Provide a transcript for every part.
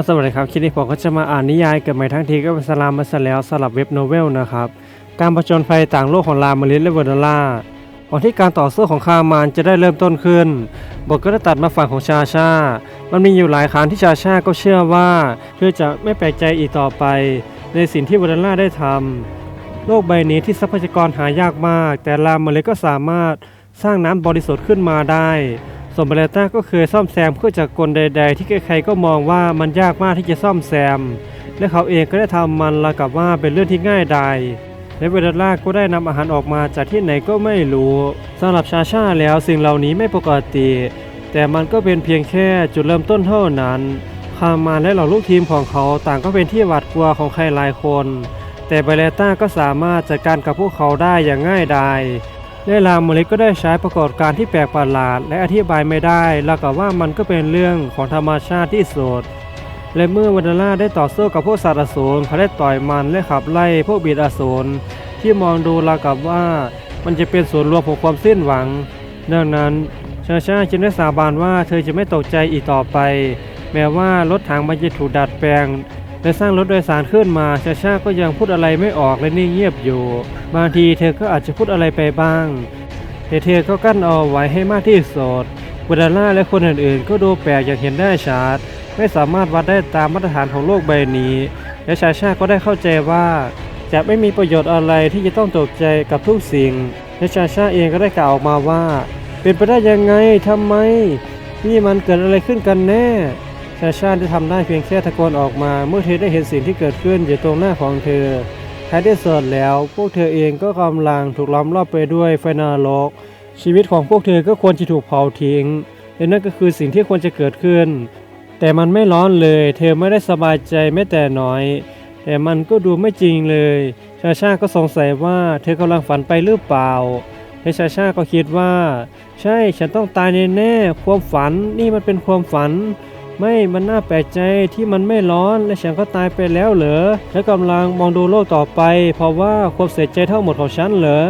ก็สวัสดีครับคลิปนี้ผมก็จะมาอ่านนิยายเกิดใหม่ทั้งทีก็เป็นสลามมาซะแล้วสลับเว็บโนเวลนะครับ การผจญภัยต่างโลกของลามาริสและเวอร์ดล่าก่อนที่การต่อสู้ของคามานจะได้เริ่มต้นขึ้น บทก็ได้ตัดมาฝั่งของชาชา มันมีอยู่หลายครั้งที่ชาชาก็เชื่อว่าเธอจะไม่แปลกใจอีกต่อไป ในสิ่งที่เวอร์ดล่าได้ทำโลกใบนี้ที่ทรัพยากรหายากมาก แต่ลามาริสก็สามารถสร้างน้ำบริสุทธิ์ขึ้นมาได้ ส่วนเบเลต้าก็เคยซ่อมแซมเครื่องจักรกลใด ๆ ที่ใครๆก็มองว่ามันยากมากที่จะซ่อมแซม และเขาเองก็ได้ทำมันละกับว่าเป็นเรื่องที่ง่ายดายและเวลาล่าก็ได้นำอาหารออกมาจากที่ไหนก็ไม่รู้สำหรับชาชาแล้วสิ่งเหล่านี้ไม่ปกติ แต่มันก็เป็นเพียงแค่จุดเริ่มต้นเท่านั้นคามานและเหล่าลูกทีมของเขาต่างก็เป็นที่หวาดกลัวของใครหลายคน แต่เบเลต้าก็สามารถจัดการกับพวกเขาได้อย่างง่ายดาย และลามเลิกก็ได้ใช้ปรากฏการที่แปลกประหลาด และอธิบายไม่ได้ แล้วกับว่ามันก็เป็นเรื่องของธรรมชาติที่สุดและเมื่อวันดาร่าได้ต่อสู้กับพวกสัตว์อสูรเขาได้ต่อยมันและขับไล่พวกบีดอสูรที่มองดูราวกับว่ามันจะเป็นส่วนรวมของความสิ้นหวัง ดังนั้นชาชาจึงได้สาบานว่าเธอจะไม่ตกใจอีกต่อไป แม้ว่ารถถังมันจะถูกดัดแปลง และสร้างรถโดยสารขึ้นมาชาชาก็ยังพูดอะไรไม่ออกและนิ่งเงียบอยู่ บางทีเธอก็อาจจะพูดอะไรไปบ้าง แต่เธอก็กั้นเอาไว้ให้มากที่สุดบูดาร่าและคนอื่นๆ ก็ดูแปลกอย่างเห็นได้ชัดไม่สามารถวัดได้ตามมาตรฐานของโลกใบนี้ และชาชาก็ได้เข้าใจว่า จะไม่มีประโยชน์อะไรที่จะต้องตกใจกับทุกสิ่ง และชาชาเองก็ได้กล่าวออกมาว่า เป็นไปได้ยังไงทำไมนี่มันเกิดอะไรขึ้นกันแน่ ชาชาได้ทำได้เพียงแค่ตะโกนออกมา เมื่อเธอได้เห็นสิ่งที่เกิดขึ้นอยู่ตรงหน้าของเธอท้ายที่สุดแล้ว พวกเธอเองก็กำลังถูกล้อมรอบไปด้วยไฟนารกชีวิตของพวกเธอก็ควรจะถูกเผาทิ้งและนั่นก็คือสิ่งที่ควรจะเกิดขึ้น แต่มันไม่ร้อนเลย เธอไม่ได้สบายใจแม้แต่น้อย แต่มันก็ดูไม่จริงเลย ชาชาก็สงสัยว่าเธอกำลังฝันไปหรือเปล่าและชาชาก็คิดว่า ใช่ฉันต้องตายแน่ๆความฝันนี่มันเป็นความฝัน ไม่มันน่าแปลกใจที่มันไม่ร้อนและฉันก็ตายไปแล้วเหรอและกำลังมองดูโลกต่อไป เพราะว่าความเสียใจทั้งหมดของฉันเหรอ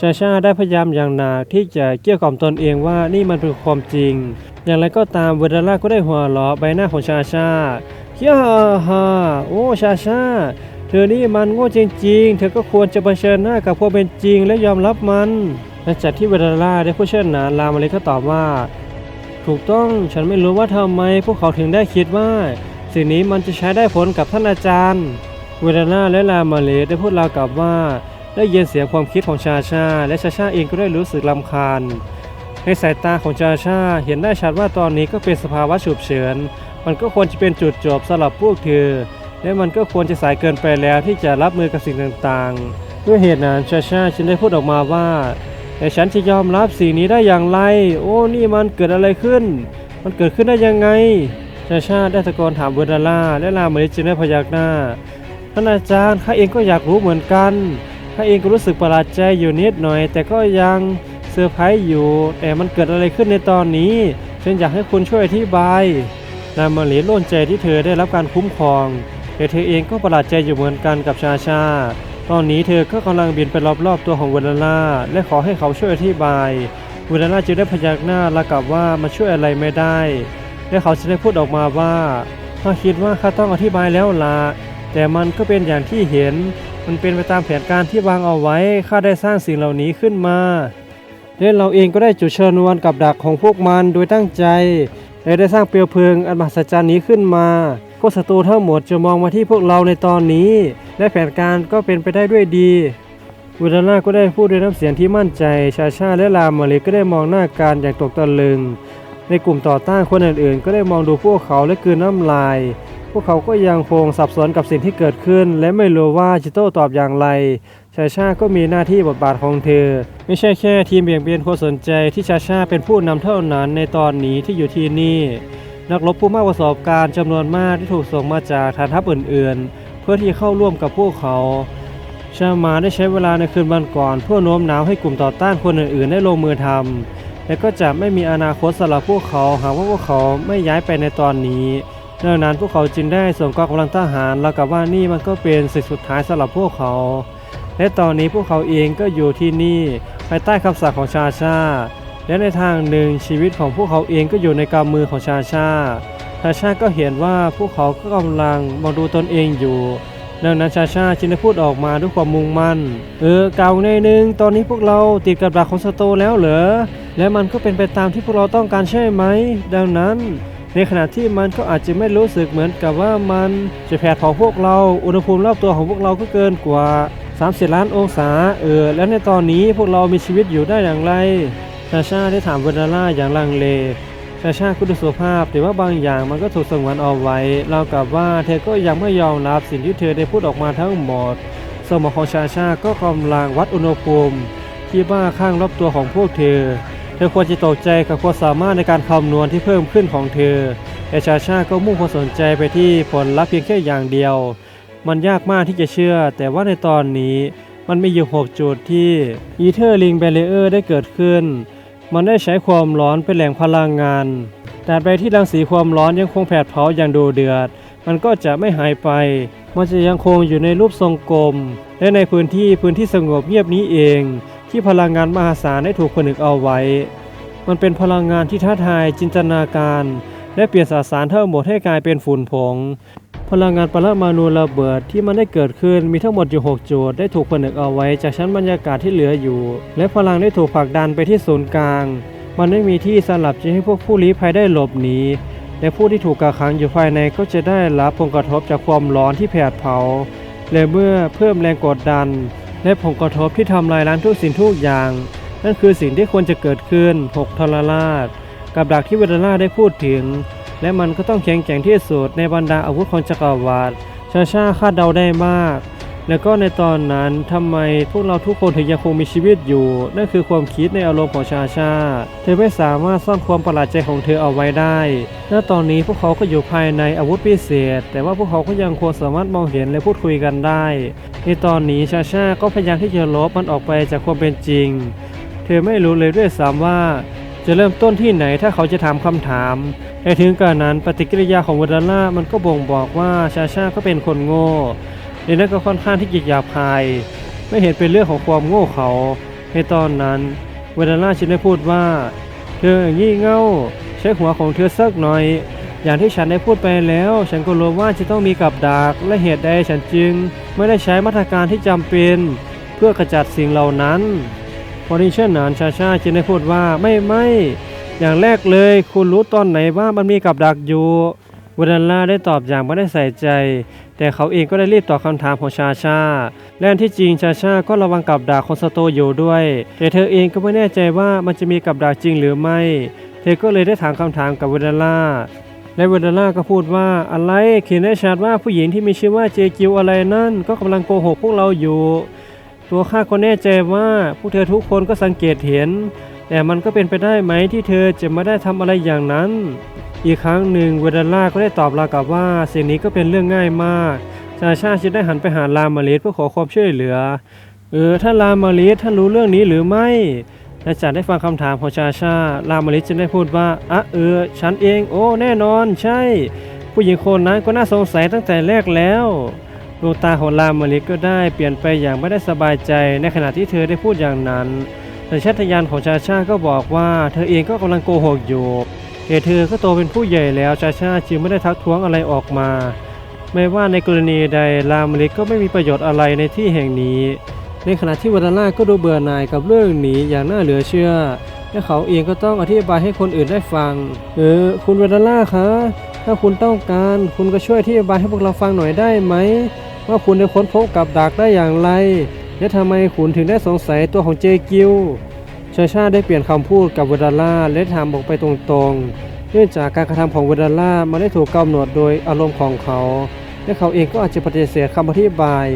ชาชาได้พยายามอย่างหนักที่จะเกลี้ยกล่อมตนเองว่านี่มันเป็นความจริง อย่างไรก็ตามเวเดล่าก็ได้หัวเราะใบหน้าของชาชาเฮียฮ่าฮ่าโอ้ชาชาเธอนี่มันโง่จริงๆ เธอก็ควรจะเผชิญหน้ากับความเป็นจริงและยอมรับมันหลังจากที่เวเดล่าได้พูดเช่นนั้นลามาเลก็ตอบว่า ถูกต้องฉันไม่รู้ว่าทำไมพวกเขาถึงได้คิดว่า สิ่งนี้มันจะใช้ได้ผลกับท่านอาจารย์ เวเดล่าและลามาเลได้พูดราวกับว่า ได้ยินเสียงความคิดของชาชา และชาชาเองก็ได้รู้สึกลำคาญในสายตาของชาชาเห็นได้ชัดว่าตอนนี้ก็เป็นสภาวะฉุกเฉิน มันก็ควรจะเป็นจุดจบสำหรับพวกเธอ และมันก็ควรจะสายเกินไปแล้วที่จะรับมือกับสิ่งต่างๆ ด้วยเหตุนั้นชาชาจึงได้พูดออกมาว่า แต่ฉันจะยอมรับสิ่งนี้ได้อย่างไร โอ้นี่มันเกิดอะไรขึ้น มันเกิดขึ้นได้ยังไงชาชาได้ตะโกนถามเบอร์ดาล่าและลาเมริจึงได้พยักหน้าท่านอาจารย์ข้าเองก็อยากรู้เหมือนกันข้าเองก็รู้สึกประหลาดใจอยู่นิดหน่อย แต่ก็ยังเซอร์ไพรส์อยู่ แต่มันเกิดอะไรขึ้นในตอนนี้ ฉันอยากให้คุณช่วยอธิบายนาเมาเลีโล่นใจที่เธอได้รับการคุ้มครองแต่เธอเองก็ประหลาดใจอยู่เหมือนกันกับชาชา ตอนนี้เธอก็กำลังบินไปรอบๆตัวของเวลล่าและขอให้เขาช่วยอธิบาย เวลล่าจึงได้พยักหน้าและกลับว่ามันช่วยอะไรไม่ได้ และเขาจะได้พูดออกมาว่าข้าคิดว่าข้าต้องอธิบายแล้วละแต่มันก็เป็นอย่างที่เห็น มันเป็นไปตามแผนการที่วางเอาไว้ ข้าได้สร้างสิ่งเหล่านี้ขึ้นมา และเราเองก็ได้จุดชนวนกับดักของพวกมันโดยตั้งใจ และได้สร้างเปลวเพลิงอันมหัศจรรย์นี้ขึ้นมา พวกศัตรูทั้งหมดจะมองมาที่พวกเราในตอนนี้ และแผนการก็เป็นไปได้ด้วยดีวูดาน่าก็ได้พูดด้วยน้ำเสียงที่มั่นใจ ชาชาและลามาเลก็ได้มองหน้ากันอย่างตกตะลึง ในกลุ่มต่อต้านคนอื่นๆ ก็ได้มองดูพวกเขาและกืนน้ำลาย พวกเขาก็ยังคงสับสนกับสิ่งที่เกิดขึ้น และไม่รู้ว่าจะโต้ตอบอย่างไร ชาชาก็มีหน้าที่บทบาทของเธอ ไม่ใช่แค่ทีมเบี่ยงเบนความสนใจที่ชาชาเป็นผู้นำเท่านั้นในตอนนี้ที่อยู่ที่นี่ นักรบผู้มากประสบการณ์จำนวนมากที่ถูกส่งมาจากฐานทัพอื่นๆ เพื่อที่เข้าร่วมกับพวกเขาชามาได้ใช้เวลาในคืนวันก่อน เพื่อโน้มน้าวให้กลุ่มต่อต้านคนอื่นๆ ได้ลงมือทำและก็จะไม่มีอนาคตสำหรับพวกเขาหากว่าพวกเขาไม่ย้ายไปในตอนนี้ดังนั้นพวกเขาจึงได้ส่งกองกำลังทหารแล้วกับว่านี่มันก็เป็นสิ่งสุดท้ายสำหรับพวกเขา และตอนนี้พวกเขาเองก็อยู่ที่นี่ภายใต้คำสั่งของชาชา และในทางหนึ่งชีวิตของพวกเขาเองก็อยู่ในกำมือของชาชา ชาชาก็เห็นว่าพวกเขาก็กำลังมองดูตนเองอยู่ ดังนั้นชาชาจึงได้พูดออกมาด้วยความมุ่งมั่น เออเก่าในหนึ่งตอนนี้พวกเราติดกับดักของสโตแล้วเหรอ และมันก็เป็นไปตามที่พวกเราต้องการใช่ไหม ดังนั้นในขณะที่มันก็อาจจะไม่รู้สึกเหมือนกับว่ามันจะแผดเผาพวกเรา อุณหภูมิรอบตัวของพวกเราก็เกินกว่า 30 ล้านองศา เออ และในตอนนี้พวกเรามีชีวิตอยู่ได้อย่างไร ชาชาได้ถามเวนาร่าอย่างลังเล ชาชาก็ดูสุภาพแต่ว่าบางอย่างมันก็ถูกสงวนเอาไว้เรากับว่าเธอก็ยังไม่ยอมรับสิ่งที่เธอได้พูดออกมาทั้งหมด สมองของชาชาก็กำลังวัดอุณหภูมิ ที่บ้าข้างรอบตัวของพวกเธอ เธอควรจะตกใจกับความสามารถในการคำนวณที่เพิ่มขึ้นของเธอ แต่ชาชาก็มุ่งความสนใจไปที่ผลลัพธ์เพียงแค่อย่างเดียว มันยากมากที่จะเชื่อ แต่ว่าในตอนนี้มันมีอยู่ 6 จุดที่อีเทอร์ลิงแบเ r อร์ได้เกิดขึ้น มันได้ใช้ความร้อนเป็นแหล่งพลังงานแต่ไปที่รังสีความร้อนยังคงแผดเผาอย่างดูเดือด มันก็จะไม่หายไป มันจะยังคงอยู่ในรูปทรงกลม และในพื้นที่พื้นที่สงบเงียบนี้เอง ที่พลังงานมหาศาลได้ถูกผนึกเอาไว้ มันเป็นพลังงานที่ท้าทายจินตนาการ และเปลี่ยนสสารทั้งหมดให้กลายเป็นฝุ่นผง พลังงานปรมาณูระเบิดที่มันได้เกิดขึ้นมีทั้งหมดอยู่ 6 จุด ได้ถูกผนึกเอาไว้จากชั้นบรรยากาศที่เหลืออยู่ และพลังได้ถูกผลักดันไปที่ศูนย์กลาง มันไม่มีที่สำหรับจะให้พวกผู้ลี้ภัยได้หลบหนี และผู้ที่ถูกกักขังอยู่ภายในก็จะได้รับผลกระทบจากความร้อนที่แผดเผา และเมื่อเพิ่มแรงกดดัน และผลกระทบที่ทำลายล้างทุกสิ่งทุกอย่าง นั่นคือสิ่งที่ควรจะเกิดขึ้น 6 ทรราช กับดักที่เวเดล่าได้พูดถึง และมันก็ต้องแข็งแกร่งที่สุดในบรรดาอาวุธของจักรวรรดิชาชาคาดเดาได้มาก แล้วก็ในตอนนั้นทำไมพวกเราทุกคนถึงยังคงมีชีวิตอยู่ นั่นคือความคิดในอารมณ์ของชาชา เธอไม่สามารถซ่อนความประหลาดใจของเธอเอาไว้ได้ ณ ตอนนี้พวกเขาก็อยู่ภายในอาวุธพิเศษ แต่ว่าพวกเขาก็ยังควรสามารถมองเห็นและพูดคุยกันได้ ในตอนนี้ชาชาก็พยายามที่จะลบมันออกไปจากความเป็นจริง เธอไม่รู้เลยด้วยซ้ำว่า จะเริ่มต้นที่ไหนถ้าเขาจะถามคำถามแต่ถึงการนั้นปฏิกิริยาของวดาล่ามันก็บ่งบอกว่าชาชาก็เป็นคนโง่ในนั้นก็ค่อนข้างที่จะหยาบคาย ไม่เห็นเป็นเรื่องของความโง่เขา ในตอนนั้นวดาล่าจึงได้พูดว่า เธองี่เง่าใช้หัวของเธอสักหน่อย อย่างที่ฉันได้พูดไปแล้ว ฉันก็รู้ว่าจะต้องมีกับดักและเหตุใดฉันจึง ไม่ได้ใช้มาตรการที่จำเป็น เพื่อขจัดสิ่งเหล่านั้น พอได้เช่นนั้นชาชาจึงได้พูดว่าไม่ไม่อย่างแรกเลย คุณรู้ตอนไหนว่ามันมีกับดักอยู่วดันล่าได้ตอบอย่างไม่ได้ใส่ใจ แต่เขาเองก็ได้รีบตอบคำถามของชาชา และอันที่จริงชาชาก็ระวังกับดักของสโตอยู่ด้วย แต่เธอเองก็ไม่แน่ใจว่ามันจะมีกับดักจริงหรือไม่ เธอก็เลยได้ถามคำถามกับวดันล่า และเวเดล่าก็พูดว่าอะไรเขียนได้ชัดว่าผู้หญิงที่มีชื่อว่าเจคิวอะไรนั่นก็กำลังโกหกพวกเราอยู่ ตัวข้าก็แน่ใจว่าพวกเธอทุกคนก็สังเกตเห็น แต่มันก็เป็นไปได้ไหมที่เธอจะไม่ได้ทำอะไรอย่างนั้น อีกครั้งหนึ่งเวเดล่าก็ได้ตอบรากับว่าสิ่งนี้ก็เป็นเรื่องง่ายมากชาชาจึงได้หันไปหาลามาเลสเพื่อขอความช่วยเหลือ เออถ้าลามาเลสท่านรู้เรื่องนี้หรือไม่และจากได้ฟังคำถามของชาชา ลามาเลสจึงได้พูดว่าอะเออ ฉันเอง โอ้ แน่นอน ใช่ ผู้หญิงคนนั้นก็น่าสงสัยตั้งแต่แรกแล้ว ดวงตาของลามาลิกก็ได้เปลี่ยนไปอย่างไม่ได้สบายใจในขณะที่เธอได้พูดอย่างนั้นแต่ชัตยานของชาชาก็บอกว่าเธอเองก็กำลังโกหกอยู่เหตุเธอก็โตเป็นผู้ใหญ่แล้วชาชาจึงไม่ได้ทักท้วงอะไรออกมา ไม่ว่าในกรณีใดลามาลิกก็ไม่มีประโยชน์อะไรในที่แห่งนี้ ในขณะที่วัตนาก็ดูเบื่อหน่ายกับเรื่องนี้อย่างน่าเหลือเชื่อและเขาเองก็ต้องอธิบายให้คนอื่นได้ฟัง เออ คุณวัตนาคะ ถ้าคุณต้องการ คุณก็ช่วยอธิบายให้พวกเราฟังหน่อยได้ไหม ว่าคุณได้ค้นพบกับดักได้อย่างไร และทำไมคุณถึงได้สงสัยตัวของเจกิวชาชาได้เปลี่ยนคำพูดกับเวดาล่าและถามบอกไปตรงๆ เนื่องจากการกระทำของเวดาล่ามันได้ถูกกำหนดโดยอารมณ์ของเขา และเขาเองก็อาจจะปฏิเสธคำอธิบาย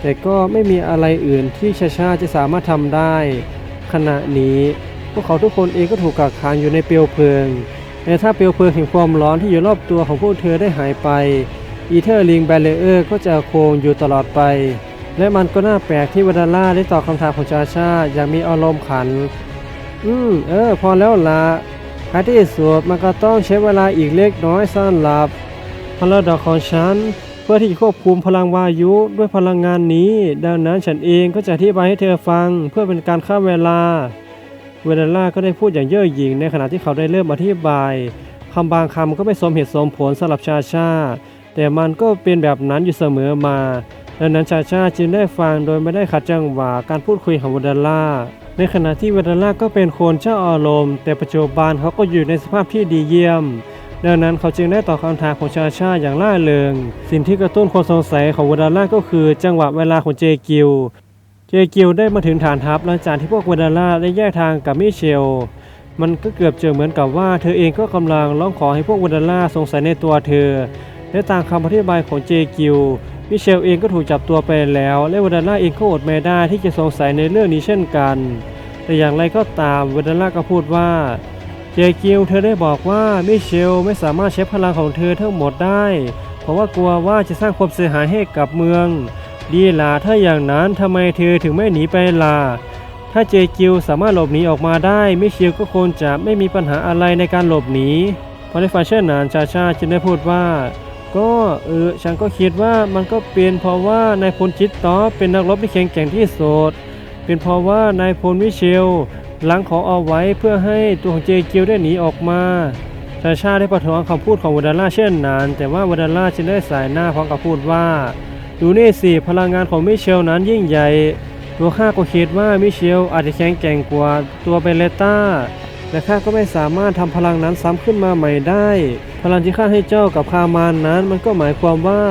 แต่ก็ไม่มีอะไรอื่นที่ชาชาจะสามารถทำได้ ขณะนี้ พวกเขาทุกคนเองก็ถูกกักขังอยู่ในเปลวเพลิงแต่ถ้าเปลวเพลิงแห่งความร้อนที่อยู่รอบตัวของพวกเธอได้หายไป อีเทอร์ลิงแบลเออร์ก็จะโคงอยู่ตลอดไป และมันก็น่าแปลกที่วาดาล่าได้ตอบคำถามของชาชาอย่างมีอารมณ์ขัน อืม เออ พอแล้วละท้ายที่สุดมันก็ต้องใช้เวลาอีกเล็กน้อยสำหรับพลังดอกของฉัน เพื่อที่จะควบคุมพลังวายุด้วยพลังงานนี้ ดังนั้นฉันเองก็จะอธิบายให้เธอฟังเพื่อเป็นการฆ่าเวลา เวเดล่าก็ได้พูดอย่างเย่อหยิ่งในขณะที่เขาได้เริ่มอธิบายคำบางคำก็ไม่สมเหตุสมผลสำหรับชาชา แต่มันก็เป็นแบบนั้นอยู่เสมอมา ดังนั้นชาชาจึงได้ฟังโดยไม่ได้ขัดจังหวะการพูดคุยของวดาล่า ในขณะที่วดาล่าก็เป็นคนเจ้าอารมณ์ แต่ปัจจุบันเขาก็อยู่ในสภาพที่ดีเยี่ยม ดังนั้นเขาจึงได้ตอบคำถามของชาชาอย่างล่าเริง สิ่งที่กระตุ้นความสงสัยของวดาล่าก็คือจังหวะเวลาของเจกิว เจกิวได้มาถึงฐานทัพหลังจากที่พวกวดาล่าได้แยกทางกับมิเชลมันก็เกือบจะเหมือนกับว่าเธอเองก็กำลังร้องขอให้พวกวดาล่าสงสัยในตัวเธอ และตามคำอธิบายของเจกิวมิเชลเองก็ถูกจับตัวไปแล้ว และวดาล่าเองก็อดไม่ได้ที่จะสงสัยในเรื่องนี้เช่นกัน แต่อย่างไรก็ตามวดาล่าก็พูดว่าเจกิวเธอได้บอกว่ามิเชลไม่สามารถใช้พลังของเธอทั้งหมดได้ เพราะว่ากลัวว่าจะสร้างความเสียหายให้กับเมือง ดีล่ะถ้าอย่างนั้นทำไมเธอถึงไม่หนีไปล่ะถ้าเจกิวสามารถหลบหนีออกมาได้มิเชลก็คงจะไม่มีปัญหาอะไรในการหลบหนีพอได้ฟังเช่นนั้นชาชาจึงได้พูดว่า ก็เออฉันก็คิดว่ามันก็เป็นเพราะว่านายพลจิตตอเป็นนักรบที่แข็งแกร่งที่สุดเป็นเพราะว่านายพลมิเชลหลังขอเอาไว้เพื่อให้ตัวของเจกิวได้หนีออกมาชาชาได้ประท้วงคำพูดของวดาล่าเช่นนั้น แต่ว่าวดาล่าจึงได้สายหน้าพร้อมกับพูดว่า ดูนี่สิพลังงานของมิเชลนั้นยิ่งใหญ่ตัวข้าก็คิดว่ามิเชลอาจจะแข็งแกร่งกว่าตัวเบเลต้า แต่ข้าก็ไม่สามารถทำพลังนั้นซ้ำขึ้นมาใหม่ได้ พลังที่ข้าให้เจ้ากับคามานนั้น มันก็หมายความว่า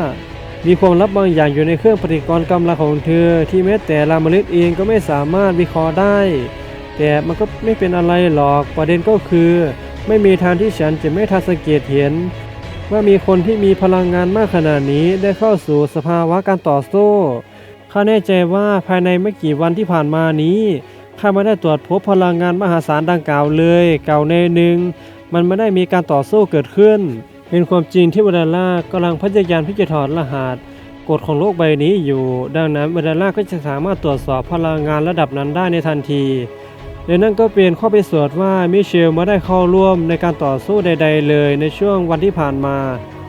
มีความลับบางอย่างอยู่ในเครื่องปฏิกรณ์กำลังของเธอ ที่แม้แต่รามลิตเองก็ไม่สามารถวิเคราะห์ได้ แต่มันก็ไม่เป็นอะไรหรอกประเด็นก็คือ ไม่มีทางที่ฉันจะไม่ทันสังเกตเห็นว่ามีคนที่มีพลังงานมากขนาดนี้ได้เข้าสู่สภาวะการต่อสู้ข้าแน่ใจว่าภายในไม่กี่วันที่ผ่านมานี้ ข้าไม่ได้ตรวจพบพลังงานมหาศาลดังกล่าวเลย เก่าในหนึ่ง มันไม่ได้มีการต่อสู้เกิดขึ้น เป็นความจริงที่วดาล่ากำลังพยายามที่จะถอดรหัสกฎของโลกใบนี้อยู่ ดังนั้นวดาล่าก็จะสามารถตรวจสอบพลังงานระดับนั้นได้ในทันทีและนั่นก็เป็นข้อพิสูจน์ว่ามิเชลไม่ได้เข้าร่วมในการต่อสู้ใด ๆ เลยในช่วงวันที่ผ่านมา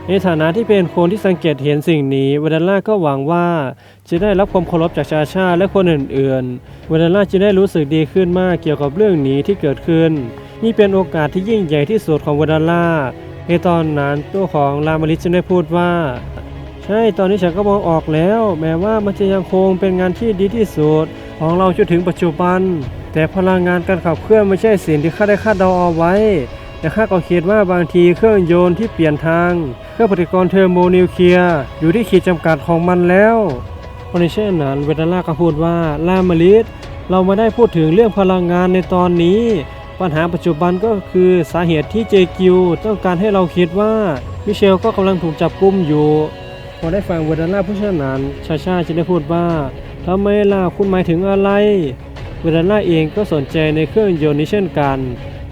ในฐานะที่เป็นคนที่สังเกตเห็นสิ่งนี้วดาล่าก็หวังว่าจะได้รับความเคารพจากชาชาและคนอื่นๆวดาล่าจะได้รู้สึกดีขึ้นมากเกี่ยวกับเรื่องนี้ที่เกิดขึ้น นี่เป็นโอกาสที่ยิ่งใหญ่ที่สุดของวดาล่าในตอนนั้นตัวของลามาริจึงได้พูดว่า ใช่ตอนนี้ฉันก็มองออกแล้ว แม้ว่ามันจะยังคงเป็นงานที่ดีที่สุดของเราจนถึงปัจจุบัน แต่พลังงานการขับเคลื่อนไม่ใช่สิ่งที่ข้าได้คาดเดาเอาไว้ แต่ข้าก็คิดว่าบางทีเครื่องยนต์ที่เปลี่ยนทาง เครื่องปฏิกรณ์เทอร์โมนิวเคลียร์อยู่ที่ขีดจำกัดของมันแล้วเพระในเช่นนั้นเวดาล่าก็พูดว่าลามาลิสเราไม่ได้พูดถึงเรื่องพลังงานในตอนนี้ ปัญหาปัจจุบันก็คือสาเหตุที่เจคิวต้องการให้เราคิดว่ามิเชลก็กำลังถูกจับกุมอยู่พอได้ฟังเวดาล่าผู้เชี่ยวชาญชาชาจึงได้พูดว่าทำไมล่ะคุณหมายถึงอะไร เวดาล่าเองก็สนใจในเครื่องยนต์นี้เช่นกัน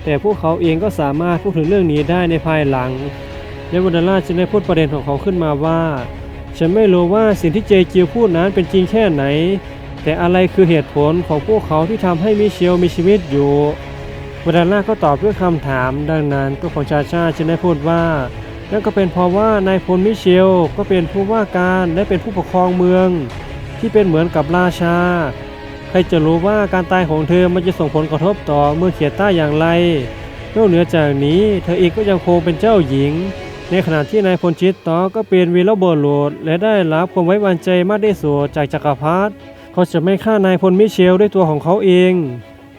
แต่พวกเขาเองก็สามารถพูดถึงเรื่องนี้ได้ในภายหลัง และเวดาล่าจึงได้พูดประเด็นของเขาขึ้นมาว่า ฉันไม่รู้ว่าสิ่งที่เจคิวพูดนั้นเป็นจริงแค่ไหน แต่อะไรคือเหตุผลของพวกเขาที่ทำให้มิเชลมีชีวิตอยู่เวดาล่าก็ตอบด้วยคำถาม ดังนั้นตัวของชาชาจึงได้พูดว่านั่นก็เป็นเพราะว่านายพลมิเชลก็เป็นผู้ว่าการและเป็นผู้ปกครองเมือง ที่เป็นเหมือนกับราชา ใครจะรู้ว่าการตายของเธอมันจะส่งผลกระทบต่อเมืองเขียต้าอย่างไรนอกเหนือจากนี้เธอเองก็ยังคงเป็นเจ้าหญิง ในขณะที่นายพลชิตตอก็เป็นวีรบุรุษและได้รับความไว้วางใจมากที่สุดจากจักรพรรดิเขาจะไม่ฆ่านายพลมิเชลด้วยตัวของเขาเอง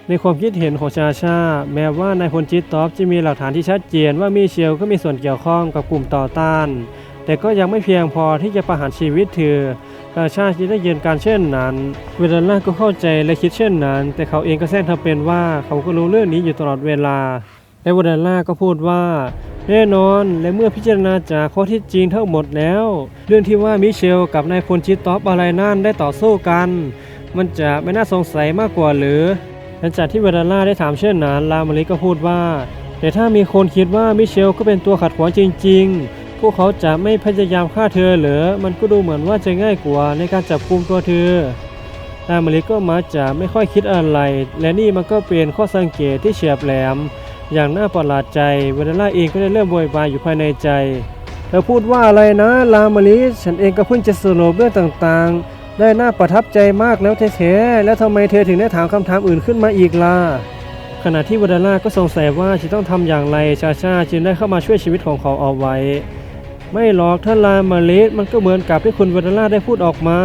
ในความคิดเห็นของชาชา แม้ว่านายพลจิตตอบจะมีหลักฐานที่ชัดเจนว่ามิเชลก็มีส่วนเกี่ยวข้องกับกลุ่มต่อต้าน แต่ก็ยังไม่เพียงพอที่จะประหารชีวิตเธอชาชาจึงได้ยืนการเช่นนั้นเวลาล่าก็เข้าใจและคิดเช่นนั้น แต่เขาเองก็แซงทำเป็นว่าเขาก็รู้เรื่องนี้อยู่ตลอดเวลา และเวลาล่าก็พูดว่า แน่นอนและเมื่อพิจารณาจากข้อที่จริงทั้งหมดแล้ว เรื่องที่ว่ามิเชลกับนายพลจิตตอบอะไรนั่นได้ต่อสู้กัน มันจะไม่น่าสงสัยมากกว่าหรือหลังจากที่เวดาล่าได้ถามเช่นนั้นลามาริก็พูดว่า แต่ถ้ามีคนคิดว่ามิเชลก็เป็นตัวขัดขวางจริง ๆ พวกเขาจะไม่พยายามฆ่าเธอเหรอมันก็ดูเหมือนว่าจะง่ายกว่าในการจับกุมตัวเธอลามาริก็มาจะไม่ค่อยคิดอะไร และนี่มันก็เป็นข้อสังเกตที่เฉียบแหลม อย่างน่าประหลาดใจเวดาล่าเองก็ได้เริ่มโวยวายอยู่ภายในใจ เธอพูดว่าอะไรนะลามาริฉันเองก็เพิ่งจะสรุปเรื่องต่างๆ ได้น่าประทับใจมากแล้วแท้ๆแล้วทำไมเธอถึงได้ถามคำถามอื่นขึ้นมาอีกล่ะขณะที่วดาล่าก็สงสัยว่าจะต้องทำอย่างไรชาชาจึงได้เข้ามาช่วยชีวิตของเขาเอาไว้ ไม่หรอกท่านลามาเลสมันก็เหมือนกับที่คุณวดาล่าได้พูดออกมา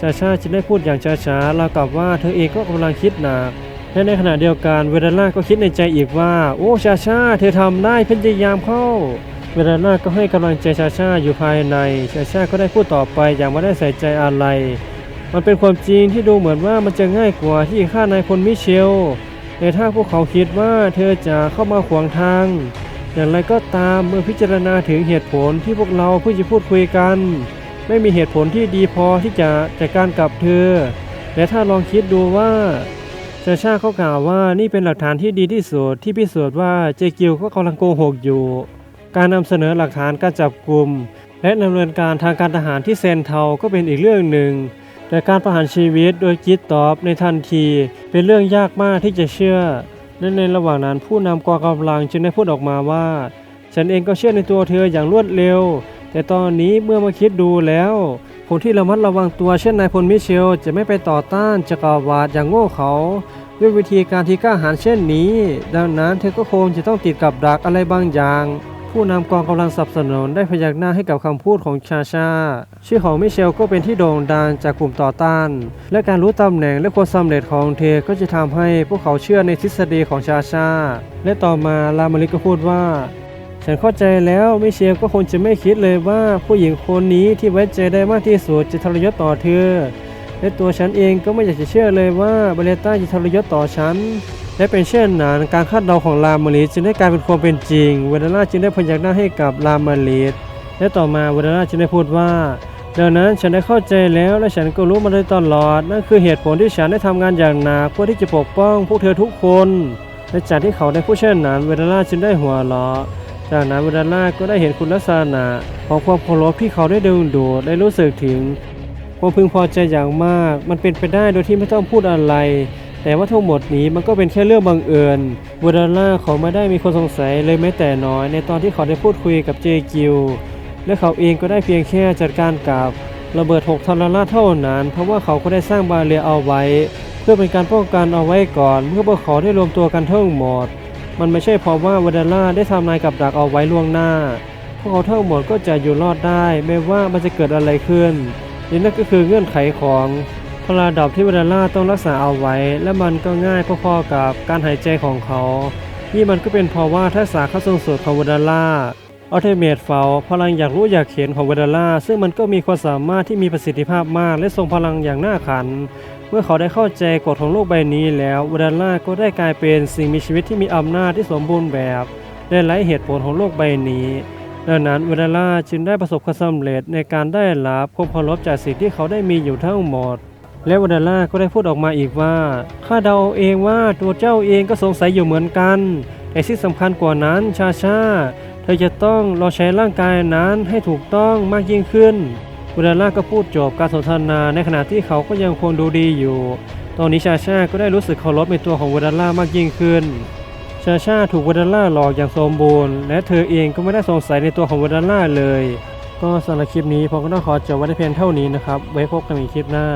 ชาชาจึงได้พูดอย่างช้าๆราวกับว่าเธอเองก็กำลังคิดหนัก และในขณะเดียวกันเวดาล่าก็คิดในใจอีกว่า โอ้ชาชาเธอทำได้พยายามเข้า เวดาล่าก็ให้กำลังใจชาชาอยู่ภายใน ชาชาก็ได้พูดต่อไปอย่างไม่ได้ใส่ใจอะไร มันเป็นความจริงที่ดูเหมือนว่ามันจะง่ายกว่าที่ฆ่านายพลมิเชลแต่ถ้าพวกเขาคิดว่าเธอจะเข้ามาขวางทาง อย่างไรก็ตามเมื่อพิจารณาถึงเหตุผลที่พวกเราเพิ่งจะพูดคุยกัน ไม่มีเหตุผลที่ดีพอที่จะจัดการกับเธอ และถ้าลองคิดดูว่า ชาชาเขากล่าวว่านี่เป็นหลักฐานที่ดีที่สุดที่พิสูจน์ว่าเจกิวก็กำลังโกหกอยู่ การนำเสนอหลักฐานการจับกลุ่มและดำเนินการทางการทหารที่เซนเทาก็เป็นอีกเรื่องหนึ่ง แต่การประหารชีวิตโดยคิดตอบในทันทีเป็นเรื่องยากมากที่จะเชื่อและในระหว่างนั้นผู้นำกองกำลังจึงได้พูดออกมาว่า ฉันเองก็เชื่อในตัวเธออย่างรวดเร็ว แต่ตอนนี้เมื่อมาคิดดูแล้ว คนที่ระมัดระวังตัวเช่นนายพลมิเชล จะไม่ไปต่อต้านจักรวาดอย่างโง่เขาด้วยวิธีการที่กล้าหาญเช่นนี้ ดังนั้นเธอก็คงจะต้องติดกับดักอะไรบางอย่าง ผู้นำกองกำลังสนับสนุนได้พยักหน้าให้กับคำพูดของชาชา ชื่อของมิเชลก็เป็นที่โด่งดังจากกลุ่มต่อต้าน และการรู้ตำแหน่งและความสำเร็จของเธอก็จะทำให้พวกเขาเชื่อในทฤษฎีของชาชา และต่อมาลามาริก็พูดว่า ฉันเข้าใจแล้วไมิเชลก็คงจะไม่คิดเลยว่าผู้หญิงคนนี้ที่ไว้ใจได้มากที่สุดจะทรยศต่อเธอ และตัวฉันเองก็ไม่อยากจะเชื่อเลยว่าเบเลต้าจะทรยศต่อฉัน และเป็นเช่นนั้นการคาดเดาของลามาริสจึงได้กลายเป็นความเป็นจริง เวเดล่าจึงได้พยักหน้าให้กับลามาริสและต่อมาเวเดล่าจึงได้พูดว่าดังนั้นฉันได้เข้าใจแล้วและฉันก็รู้มาโดยตลอด นั่นคือเหตุผลที่ฉันได้ทำงานอย่างหนักเพื่อที่จะปกป้องพวกเธอทุกคน และจากที่เขาได้พูดเช่นนั้นเวเดล่าจึงได้หัวเราะ จากนั้นวเดล่าก็ได้เห็นคุณลักษณะของความเคารพที่เขาได้ดึงดูดได้รู้สึกถึงความพึงพอใจอย่างมาก มันเป็นไปได้โดยที่ไม่ต้องพูดอะไร แต่ว่าทั้งหมดนี้มันก็เป็นแค่เรื่องบังเอิญบูดาล่าเขาไม่ได้มีคนสงสัยเลยแม้แต่น้อย ในตอนที่เขาได้พูดคุยกับเจกิวและเขาเองก็ได้เพียงแค่จัดการกับระเบิดหกทรราเท่านั้น เพราะว่าเขาก็ได้สร้างบาเรียเอาไว้ เพื่อเป็นการป้องกันเอาไว้ก่อน เมื่อพวกเขาได้รวมตัวกันทั้งหมด มันไม่ใช่เพราะว่าเวเดล่าได้ทำนายกับดักเอาไว้ล่วงหน้า พวกเขาทั้งหมดก็จะอยู่รอดได้ ไม่ว่ามันจะเกิดอะไรขึ้นนี่นั่นก็คือเงื่อนไขของพลาดับที่เวเดล่าต้องรักษาเอาไว้ และมันก็ง่ายพอๆกับการหายใจของเขา นี่มันก็เป็นเพราะว่าทักษะขั้นสูงสุดของเวเดล่าอัลเทเมทเฟลพลังอยากรู้อยากเห็นของเวเดล่าซึ่งมันก็มีความสามารถที่มีประสิทธิภาพมาก และทรงพลังอย่างน่าขัน มื่อเขาได้เข้าใจกฎของโลกใบนี้แล้วเวเดล่าก็ได้กลายเป็นสิ่งมีชีวิตที่มีอำนาจที่สมบูรณ์แบบและไร้เหตุผลของโลกใบนี้ดังนั้นเวเดล่าจึงได้ประสบความสำเร็จในการได้รับความเคารพจากสิ่งที่เขาได้มีอยู่ทั้งหมด และเวเดล่าก็ได้พูดออกมาอีกว่าข้าเดาเองว่าตัวเจ้าเองก็สงสัยอยู่เหมือนกันแต่ที่สำคัญกว่านั้นชาชาเธอจะต้องรอใช้ร่างกายนั้นให้ถูกต้องมากยิ่งขึ้น เวเดล่าก็พูดจบการสนทนาในขณะที่เขาก็ยังคงดูดีอยู่ ตอนนี้ชาชาก็ได้รู้สึกเคารพในตัวของเวเดล่ามากยิ่งขึ้น ชาชาถูกเวเดล่าหลอกอย่างสมบูรณ์ และเธอเองก็ไม่ได้สงสัยในตัวของเวเดล่าเลย ก็สำหรับคลิปนี้ผมก็ต้องขอจบไว้ในเพียงเท่านี้นะครับ ไว้พบกันอีกคลิปหน้า